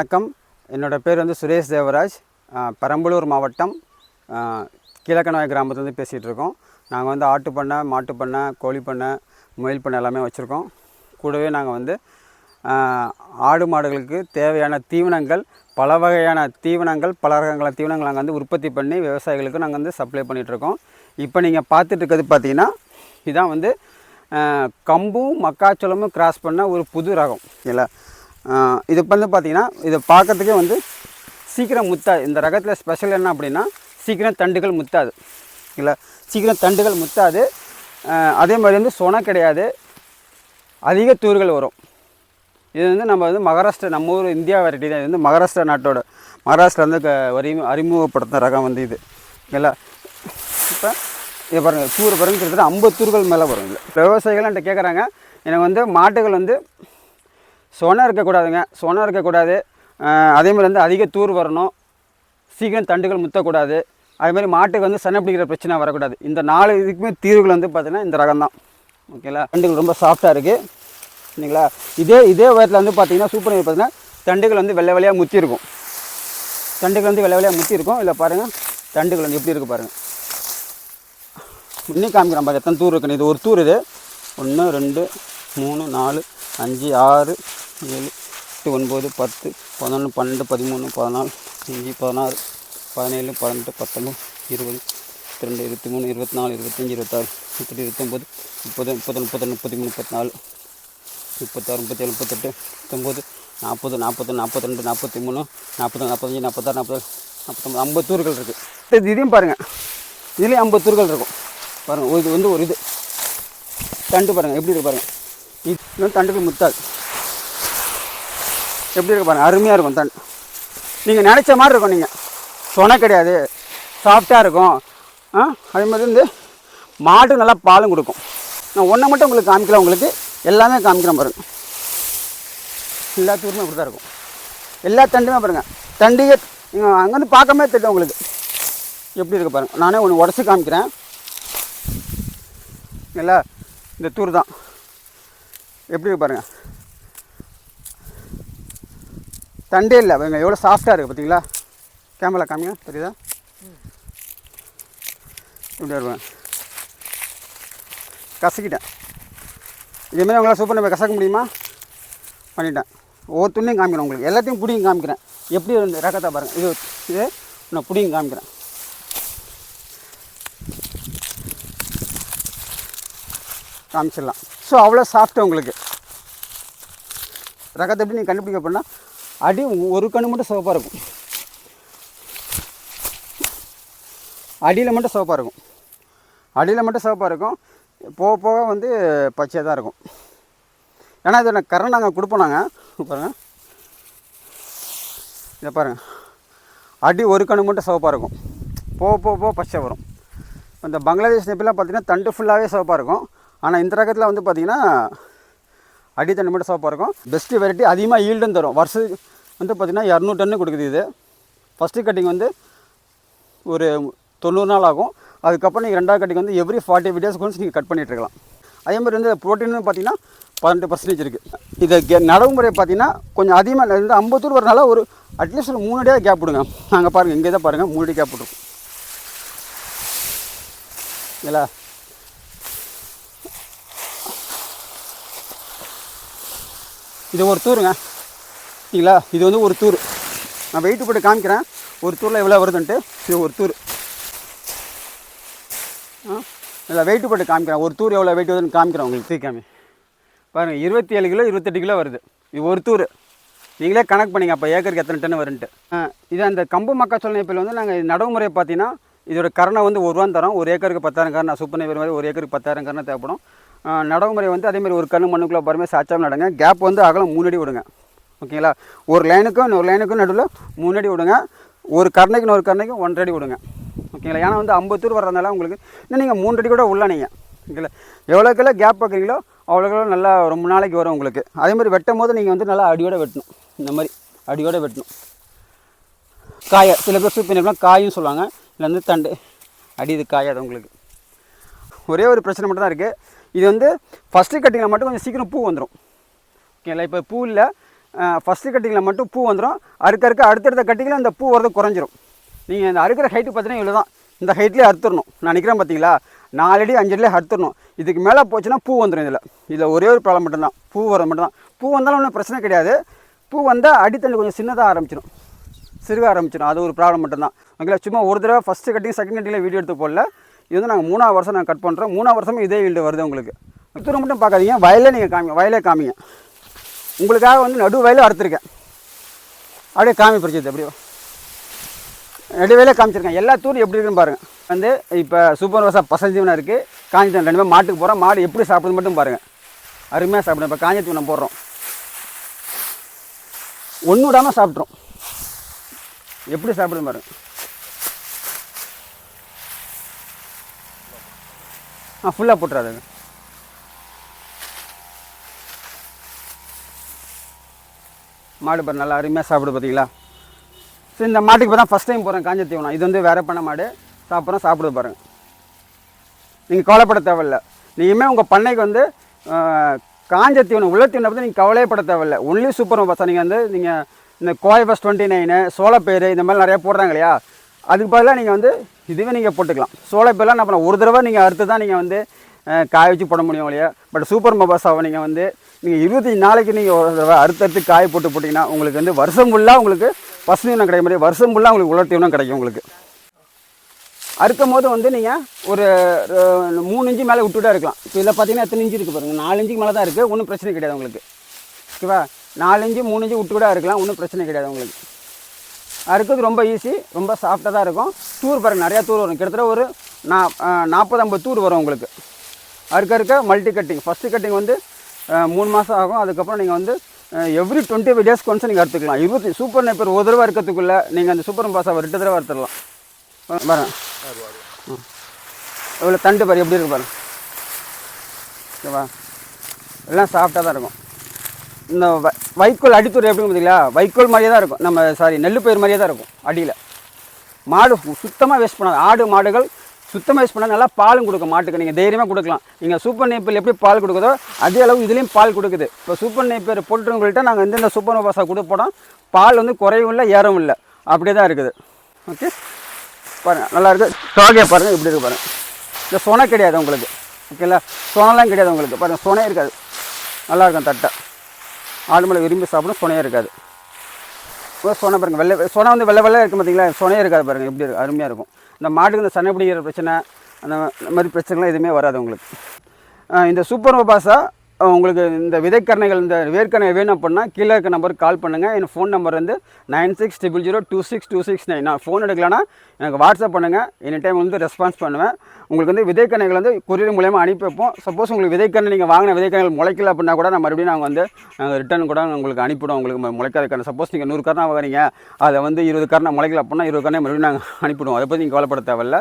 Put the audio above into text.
வணக்கம். என்னோடய பேர் வந்து சுரேஷ் தேவராஜ். பெரம்பலூர் மாவட்டம். கீழக்கணவாய் கிராமத்துலேருந்து பேசிகிட்டு இருக்கோம் நாங்கள் வந்து ஆட்டு பண்ணை மாட்டு பண்ணை கோழி பண்ணை முயல் பண்ணை எல்லாமே வச்சுருக்கோம். கூடவே நாங்கள் வந்து ஆடு மாடுகளுக்கு தேவையான தீவனங்கள் பல வகையான தீவனங்கள் பல ரகங்களான தீவனங்கள் நாங்கள் வந்து உற்பத்தி பண்ணி விவசாயிகளுக்கு நாங்கள் வந்து சப்ளை பண்ணிகிட்ருக்கோம். இப்போ நீங்கள் பார்த்துட்டு இருக்கிறது பார்த்தீங்கன்னா இதான் வந்து கம்பும் மக்காச்சோளமும் கிராஸ் பண்ண ஒரு புது ரகம். இல்லை இது வந்து பார்த்தீங்கன்னா இதை பார்க்கறதுக்கே வந்து சீக்கிரம் முத்தாது. இந்த ரகத்தில் ஸ்பெஷல் என்ன அப்படின்னா சீக்கிரம் தண்டுகள் முத்தாது. இல்லை சீக்கிரம் தண்டுகள் முத்தாது. அதே மாதிரி வந்து சொனை கிடையாது. அதிக தூர்கள் வரும். இது வந்து நம்ம வந்து மகாராஷ்டிரா நம்ம ஊர் இந்தியா வெரைட்டி தான். இது வந்து மகாராஷ்டிரா நாட்டோட மகாராஷ்டிரா வந்து வரி அறிமுகப்படுத்தின ரகம் வந்து இது. இல்லை இப்போ இது பாருங்கள் தூர் பாருங்க கிட்டத்தட்ட ஐம்பது தூர்கள் மேலே வரும் இல்லை விவசாயிகள் என்கிட்ட கேட்குறாங்க எனக்கு வந்து மாட்டுகள் வந்து சொனை இருக்கக்கூடாதுங்க. சொனை இருக்கக்கூடாது. அதே மாதிரி வந்து அதிக தூர் வரணும். சீக்கிரம் தண்டுகள் முத்தக்கூடாது. அதேமாதிரி மாட்டுக்கு வந்து சனை பிடிக்கிற பிரச்சனை வரக்கூடாது. இந்த நாலு இதுக்குமே தீர்வுகள் வந்து பார்த்திங்கன்னா இந்த ரகம் தான் ஓகேங்களா தண்டுகள் ரொம்ப சாஃப்டாக இருக்குது சரிங்களா? இதே இதே உயரத்தில் வந்து பார்த்தீங்கன்னா சூப்பர் பார்த்தீங்கன்னா தண்டுகள் வந்து வெள்ளை வெள்ளையாக முத்தி இருக்கும் தண்டுகள் வந்து வெள்ளை வெள்ளையாக முத்தி இருக்கும் பாருங்கள் தண்டுகள் வந்து எப்படி இருக்குது பாருங்கள் இன்னும் காமிக்கிறேன் பாரு எத்தனை தூர் இருக்குன்னு. இது ஒரு தூர் இது. ஒன்று ரெண்டு மூணு நாலு அஞ்சு ஆறு ஏழு எட்டு ஒன்பது பத்து பதினொன்று பன்னெண்டு பதிமூணு பதினாலு அஞ்சு பதினாறு பதினேழு பதினெட்டு பத்தொம்பது இருபது இருபத்தி ரெண்டு இருபத்தி மூணு இருபத்தி நாலு இருபத்தஞ்சி இருபத்தாறு முப்பத்தி இருபத்தொம்போது முப்பது முப்பது முப்பத்தொன்று முப்பத்தி மூணு முப்பத்தி நாலு முப்பத்தாறு முப்பத்தேழு முப்பத்தெட்டு முப்பத்தொம்போது நாற்பது நாற்பது நாற்பத்தி ரெண்டு நாற்பத்தி மூணு நாற்பத்தி நாற்பத்தஞ்சு நாற்பத்தாறு நாற்பது நாற்பத்தொம்பது ஐம்பது தூர்கள் இருக்குது இது இதையும் பாருங்கள் இதுலேயும் ஐம்பது தூர்கள் இருக்கும். பாருங்கள் இது வந்து ஒரு இது. தண்டு பாருங்கள் எப்படி இருக்கு பாருங்கள் இது வந்து தண்டுக்கு எப்படி இருக்கு பாருங்கள் அருமையாக இருக்கும் தண்டு நீங்கள் நினச்ச மாதிரி இருக்கும் நீங்கள் சொன கிடையாது. சாஃப்டாக இருக்கும். ஆ அதே மாதிரி வந்து மாடு நல்லா பாலும் கொடுக்கும். நான் ஒன்றை மட்டும் உங்களுக்கு காமிக்கல உங்களுக்கு எல்லாமே காமிக்கிறேன் பாருங்கள் எல்லா தூருமே இப்படி தான் இருக்கும். எல்லா தண்டுமே பாருங்கள் தண்டிகை நீங்கள் அங்கேருந்து பார்க்கவே தெரியும் உங்களுக்கு. எப்படி இருக்கு பாருங்கள் நானே ஒன்று உடச்சி காமிக்கிறேன். நல்லா இந்த தூர் தான். எப்படி இருக்கு பாருங்கள் தண்டே இல்லை. இவங்க எவ்வளோ சாஃப்டாக இருக்குது பார்த்தீங்களா? கேமரா காமிங்க. தெரியுதா? இப்படி வருவேன். கசக்கிட்டேன். இதேமாதிரி உங்களால் சூப்பர் நம்ம கசக்க முடியுமா? பண்ணிட்டேன். ஒவ்வொரு துணியும் காமிக்கிறேன் உங்களுக்கு. எல்லாத்தையும் பிடியும் காமிக்கிறேன். எப்படி இந்த ரகத்தை பாருங்கள் இது இது நான் பிடியும் காமிக்கிறேன். காமிச்சிடலாம். ஸோ அவ்வளோ சாஃப்ட்டு உங்களுக்கு. ரகத்தை எப்படி நீங்கள் கண்டுபிடிக்க போனால் அடி ஒரு கண்ணு மட்டும் சிவப்பாக இருக்கும். அடியில் மட்டும் சிவப்பாக இருக்கும். அடியில் மட்டும் சிவப்பாக இருக்கும். போக போக வந்து பச்சையாக தான் இருக்கும். ஏன்னா இதை கரண் நாங்கள் கொடுப்போம் நாங்கள் பாருங்கள் இதை பாருங்கள் அடி ஒரு கண்ணு மட்டும் சிவப்பாக இருக்கும். போக போக போக பச்சை வரும். இந்த பங்களாதேஷ் நெப்பிலாம் பார்த்தீங்கன்னா தண்டு ஃபுல்லாகவே சிவப்பாக இருக்கும். ஆனால் இந்த ரகத்தில் வந்து பார்த்திங்கன்னா அடி தண்ணி மட்டும் சிவப்பாக இருக்கும் பெஸ்ட்டு வெரைட்டி அதிகமாக ஈல்டும் தரும். வருஷம் வந்து பார்த்திங்கன்னா இரநூறு டன்னு கொடுக்குது இது. ஃபஸ்ட்டு கட்டிங் வந்து ஒரு தொண்ணூறு நாள் ஆகும். அதுக்கப்புறம் நீங்கள் ரெண்டாவது கட்டிங் வந்து எவ்ரி ஃபார்ட்டி வீடியோஸ்க்கு வந்து நீங்கள் கட் பண்ணிட்டு இருக்கலாம். அதே மாதிரி வந்து ப்ரோட்டீன் பார்த்தீங்கன்னா பதினெட்டு பர்சன்டேஜ் இருக்குது இதை கே நடைமுறை பார்த்தீங்கன்னா கொஞ்சம் அதிகமாக இருந்து ஐம்பது ரூபா வரனால ஒரு அட்லீஸ்ட் ஒரு மூணு அடியாக கேப் விடுங்க. நாங்கள் பாருங்கள் இங்கே தான் பாருங்கள் மூணு அடி கேப் விட்ருக்கோம் இல்லை? இது ஒரு தூருங்க. சரிங்களா இது வந்து ஒரு தூர். நான் வெயிட்டு போட்டு காமிக்கிறேன். ஒரு தூரில் எவ்வளோ வருதுன்ட்டு. இது ஒரு தூர். ஆ? இல்லை வெயிட்டு போட்டு காமிக்கிறேன். ஒரு தூர் எவ்வளோ வெயிட் வருதுன்னு காமிக்கிறேன் உங்களுக்கு தூக்காமி பாருங்கள் இருபத்தி ஏழு கிலோ இருபத்தெட்டு கிலோ வருது. இது ஒரு தூர். நீங்களே கணக்கு பண்ணிங்க அப்போ ஏக்கருக்கு எத்தனை டன் வருன்ட்டு. ஆ, இது அந்த கம்பு மக்காச்சோள நெப்பில் வந்து நாங்கள் நடைமுறை பார்த்தீங்கன்னா இதோட கரணை வந்து ஒரு ரூபான்னு தரோம். ஒரு ஏக்கருக்கு பத்தாயிரம் கரணை சூப்பர் நெய்வர் மாதிரி ஒரு ஏக்கருக்கு பத்தாயிரம் கரணை தேவைப்படும். நடவுமுறை நடைமுறை வந்து அதேமாதிரி ஒரு கண்ணு மண்ணுக்குள்ளே பாருமே சாச்சாமல் நடுங்க. கேப் வந்து அகலம் மூணு அடி விடுங்க ஓகேங்களா ஒரு லைனுக்கும் இன்னொரு லைனுக்கும் நடுவில் மூணு அடி விடுங்க. ஒரு கருணைக்கு இன்னொரு கருணைக்கும் ஒன்றரை அடி விடுங்க ஓகேங்களா ஏன்னா வந்து ஐம்பத்தூர் வர்றதுனால உங்களுக்கு இன்னும் நீங்கள் மூணு அடி கூட உள்ள நீங்கள் ஓகேங்களா எவ்வளோக்கெல்லாம் கேப் பார்க்குறீங்களோ அவ்வளோக்கெல்லாம் நல்லா ரொம்ப நாளைக்கு வரும் உங்களுக்கு. அதே மாதிரி வெட்டும் போது நீங்கள் வந்து நல்லா அடியோட வெட்டணும். இந்த மாதிரி அடியோட வெட்டணும். காய சில பேர் சூப் பண்ணிக்கலாம் காயும் சொல்லுவாங்க. இல்லை வந்து தண்டு. அடி இது காயாது உங்களுக்கு. ஒரே ஒரு பிரச்சனை மட்டும் தான் இருக்குது இது வந்து ஃபஸ்ட்டு கட்டிங்கில் மட்டும் கொஞ்சம் சீக்கிரம் பூ வந்துடும் ஓகேங்களா இப்போ பூ இல்லை. ஃபஸ்ட்டு கட்டிங்கில் மட்டும் பூ வந்துடும் அறுக்க அறுக்க அடுத்தடுத்த கட்டிங்கில் அந்த பூ வரது குறைஞ்சிரும். நீங்கள் இந்த அறுக்கிற ஹைட்டு பார்த்தீங்கன்னா இவ்வளோ தான் இந்த ஹைட்லேயே அறுத்துடணும் நான் நிற்கிறேன் பார்த்தீங்களா நாலடி அஞ்சடிலே அறுத்துடணும் இதுக்கு மேலே போச்சுன்னா பூ வந்துடும் இதில். இதில் ஒரே ஒரு ப்ராப்ளம் மட்டும்தான். பூ வர மட்டும்தான். பூ வந்தாலும் ஒன்றும் பிரச்சனை கிடையாது. பூ வந்தால் அடித்தண்டு கொஞ்சம் சின்னதாக ஆரம்பிச்சிடும் சிறுக ஆரம்பிச்சிடும் அது ஒரு ப்ராப்ளம் மட்டும்தான். ஓகேங்களா? சும்மா ஒரு தடவை ஃபஸ்ட்டு கட்டிங் செகண்ட் கட்டிங்கில் வீடியோ எடுத்து போடல. இது வந்து நாங்கள் மூணாவது வருஷம் நாங்கள் கட் பண்ணுறோம் மூணாவது வருஷமும் இதே ஈல்டு வருது உங்களுக்கு. தூரம் மட்டும் பார்க்காதீங்க. வயலே நீங்கள் காமிங்க வயலே காமிங்க. உங்களுக்காக வந்து நடு வயலே அறுத்துருக்கேன். அப்படியே காமி பிடிச்சது அப்படியே நடுவேலே காமிச்சிருக்கேன். எல்லா தூரும் எப்படி இருக்குன்னு பாருங்கள் வந்து இப்போ சூப்பர் வசா பசஞ்சீவனம் இருக்குது காஞ்சி தீவனம் ரெண்டு மாட்டுக்கு போகிறோம் மாடு எப்படி சாப்பிடுது மட்டும் பாருங்கள் அருமையாக சாப்பிடும். இப்போ காஞ்சி தீவனம் போடுறோம் ஒன்று விடாமல் சாப்பிட்றோம் எப்படி சாப்பிடுது பாருங்கள் ஆ ஃபுல்லாக போட்டுறாதுங்க. மாடு பாரு நல்லா அருமையாக சாப்பிடு பார்த்தீங்களா சரி இந்த மாட்டுக்கு இப்போ தான் ஃபஸ்ட் டைம் போகிறேன் காஞ்ச தீவனம் இது வந்து வேற பண்ண மாடு. சாப்பிட்றோம் சாப்பிடு பாருங்க. நீங்கள் கவலைப்பட தேவையில்ல. நீங்கள் உங்கள் பண்ணைக்கு வந்து காஞ்ச தீவனம் உள்ள தீவனம் பற்றி நீங்கள் கவலையப்பட தேவையில்ல. ஒன்லி சூப்பர் பசா நீங்கள் வந்து நீங்கள் இந்த கோயபஸ் டுவெண்ட்டி நைனு சோளப்பயிறு இந்த மாதிரி நிறையா போடுறாங்க இல்லையா? அதுக்கு பதிலாக நீங்கள் வந்து இதுவே நீங்கள் போட்டுக்கலாம். சோளப்பயிரெலாம் என்ன பண்ண ஒரு தடவை நீங்கள் அறுத்து தான் நீங்கள் வந்து காய வச்சு போட முடியும் இல்லையா? பட் சூப்பர் மபாசாவை நீங்கள் வந்து நீங்கள் இருபத்தஞ்சி நாளைக்கு நீங்கள் ஒரு தடவை அறுத்து அறுத்து காய போட்டு போட்டிங்கன்னா உங்களுக்கு வந்து வருஷம் ஃபுல்லாக உங்களுக்கு பசு தீவனம் கிடைக்க மாதிரி வருஷம் ஃபுல்லாக உங்களுக்கு உலர் தீவனம் கிடைக்கும் உங்களுக்கு. அறுக்கும் போது வந்து நீங்கள் ஒரு மூணு இன்ச்சு மேலே விட்டுட்டே இருக்கலாம். இப்போ இதில் பார்த்தீங்கன்னா எத்தனை இன்ச்சு இருக்குது பாருங்கள் நாலு இன்ச்சுக்கு மேலே தான் இருக்குது ஒன்றும் பிரச்சனை கிடையாது உங்களுக்கு. ஓகேவா? நாலு இன்ச்சு மூணு இன்ச்சு விட்டு கூட இருக்கலாம். ஒன்றும் பிரச்சனை கிடையாது உங்களுக்கு. அறுக்கிறது ரொம்ப ஈஸி ரொம்ப சாஃப்டாக தான் இருக்கும். தூர் பாருங்கள் நிறையா தூர் வரும். கிட்டத்தட்ட ஒரு நா நாற்பது ஐம்பது தூர் வரும் உங்களுக்கு. அறுக்க அறுக்க மல்டி கட்டிங் ஃபஸ்ட்டு கட்டிங் வந்து மூணு மாதம் ஆகும். அதுக்கப்புறம் நீங்கள் வந்து எவ்ரி டுவெண்ட்டி ஃபைவ் டேஸ்க்கு ஒன்ஸ் நீங்கள் அறுத்துக்கலாம். இருபத்தி சூப்பர் நைப்பர் ஒரு தடவை இருக்கிறதுக்குள்ளே நீங்கள் அந்த சூப்பர் பாஸாவை ரெண்டு தடவை அறுத்துடலாம். வரேன் இவ்வளோ தண்டு பாரு எப்படி இருக்கு பாரு ஓகேவா எல்லாம் சாஃப்டாக தான் இருக்கும். இந்த வ- வைக்கோல் அடித்துறை எப்படி பார்த்தீங்களா? வைக்கோல் மாதிரியே தான் இருக்கும். நம்ம சாரி நெல் பயிர் மாதிரியே தான் இருக்கும் அடியில். மாடு சுத்தமாக வேஸ்ட் பண்ணாது. ஆடு மாடுகள் சுத்தமாக வேஸ்ட் பண்ணால் நல்லா பாலும் கொடுக்கும் மாட்டுக்கு. நீங்கள் தைரியமாக கொடுக்கலாம். நீங்கள் சூப்பர் நேப்பில் எப்படி பால் கொடுக்குதோ அதே அளவு இதுலேயும் பால் கொடுக்குது. இப்போ சூப்பர் நேப்பியர் போட்டுருங்கள்ட்ட நாங்கள் எந்தெந்த சூப்பர் பாசா கொடுப்போம் பால் வந்து குறையும் இல்லை ஏறவும் இல்லை. அப்படியே தான் இருக்குது. ஓகே? பாருங்கள் நல்லா இருக்குது தோகையை பாருங்கள் இப்படி இருக்கு பாருங்கள் இந்த சொனை கிடையாது உங்களுக்கு. ஓகேங்களா? சொனலாம் கிடையாது உங்களுக்கு. பாருங்கள் சுனையே இருக்காது. நல்லா இருக்கும் தட்டை. ஆடு விரும்பி சாப்பிடும் சொனையே இருக்காது. இப்போ சொனை பாருங்கள் வெள்ளை சொனை வந்து வெள்ளை வெள்ளை இருக்கும் பார்த்தீங்களா சுனையே இருக்காது பாருங்கள் எப்படி இருக்கும் அருமையாக இருக்கும். இந்த மாட்டுக்கு இந்த சனை பிடிக்கிற பிரச்சனை அந்த மாதிரி பிரச்சனைலாம் எதுவுமே வராது உங்களுக்கு. இந்த சூப்பர் பாசா உங்களுக்கு இந்த விதைக்கரணைகள் இந்த வேர்க்கரணை வேணும் அப்படின்னா கீழே இருக்க நம்பருக்கு கால் பண்ணுங்கள் என் ஃபோன் நம்பர் வந்து nine six triple zero two six two six nine நான் ஃபோன் எடுக்கலன்னா எனக்கு வாட்ஸ்அப் பண்ணுங்கள் எனி டைம் வந்து ரெஸ்பான்ஸ் பண்ணுவேன். உங்களுக்கு வந்து விதைக்கரணைகள் வந்து கொரியர் மூலயமா அனுப்பி வைப்போம். சப்போஸ் உங்களுக்கு விதைக்கரணை நீங்கள் வாங்கின விதைக்கணைகள் முளைக்கல அப்படின்னா கூட நான் மறுபடியும் நாங்கள் வந்து நாங்கள் ரிட்டர்ன் கூட உங்களுக்கு அனுப்பிவிடுவோம். உங்களுக்கு மு- முளைக்காத சப்போஸ் நீங்கள் நூறு கரணம் வாங்குறீங்க. அதை வந்து இருபது கரணை முளைக்கல அப்படின்னா இருபது கரணை மறுபடியும் நாங்கள் அனுப்பிவிடுவோம். அதை பற்றி நீங்கள் கவலைப்பட தேவையில்ல.